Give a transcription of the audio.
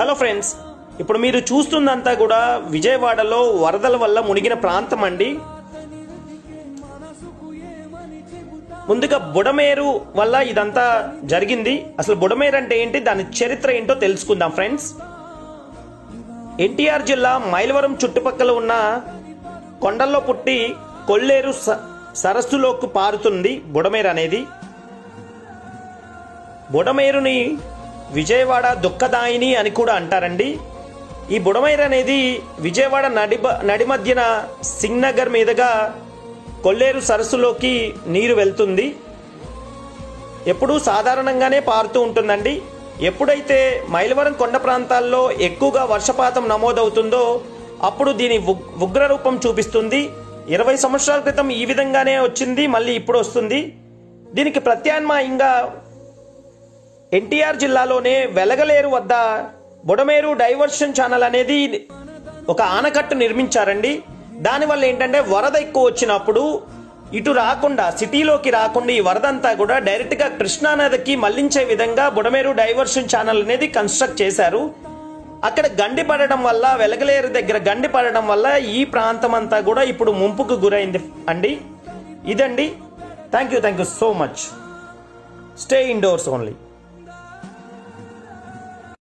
Hello friends ఇప్పుడు మీరు చూస్తుందంతా కూడా విజయవాడలో వరదల వల్ల మునిగిన ప్రాంతం అండి. ముందుగా బుడమేరు వల్ల ఇదంతా జరిగింది. అసలు బుడమేరు అంటే ఏంటి? దాని చరిత్ర ఏంటో తెలుసుకుందాం ఫ్రెండ్స్ ఎన్టీఆర్ జిల్లా మైలవరం చుట్టుపక్కల ఉన్న కొండల్లో పుట్టి కొల్లేరు స- సరస్సులోకి పారుతుంది బుడమేరు అనేది. బుడమేరుని విజయవాడ దుఃఖదాయిని అని కూడా అంటారండి. ఈ బుడమేరు అనేది విజయవాడ నడిబ నడి మధ్యన సింగ్నగర్ మీదుగా కొల్లేరు సరస్సులోకి నీరు వెళ్తుంది. ఎప్పుడూ సాధారణంగానే పారుతూ ఉంటుందండి. ఎప్పుడైతే మైలవరం కొండ ప్రాంతాల్లో ఎక్కువగా వర్షపాతం నమోదవుతుందో అప్పుడు దీని ఉగ్ర రూపం చూపిస్తుంది. ఇరవై సంవత్సరాల క్రితం ఈ విధంగానే వచ్చింది మళ్ళీ ఇప్పుడు వస్తుంది. దీనికి ప్రత్యామ్నాయంగా ఎన్టీఆర్ జిల్లాలోనే వెలగలేరు వద్ద బుడమేరు డైవర్షన్ ఛానల్ అనేది ఒక ఆనకట్టు నిర్మించారండి. దానివల్ల ఏంటంటే వరద ఎక్కువ వచ్చినప్పుడు ఇటు రాకుండా సిటీలోకి రాకుండా ఈ వరద అంతా కూడా డైరెక్ట్గా కృష్ణానదికి మళ్ళించే విధంగా బుడమేరు డైవర్షన్ ఛానల్ అనేది కన్స్ట్రక్ట్ చేశారు. అక్కడ గండి పడడం వల్ల వెలగలేరు దగ్గర గండి పడడం వల్ల ఈ ప్రాంతం అంతా కూడా ఇప్పుడు ముంపుకు గురైంది అండి. ఇదండి. Thank you thank you so much. Stay indoors only.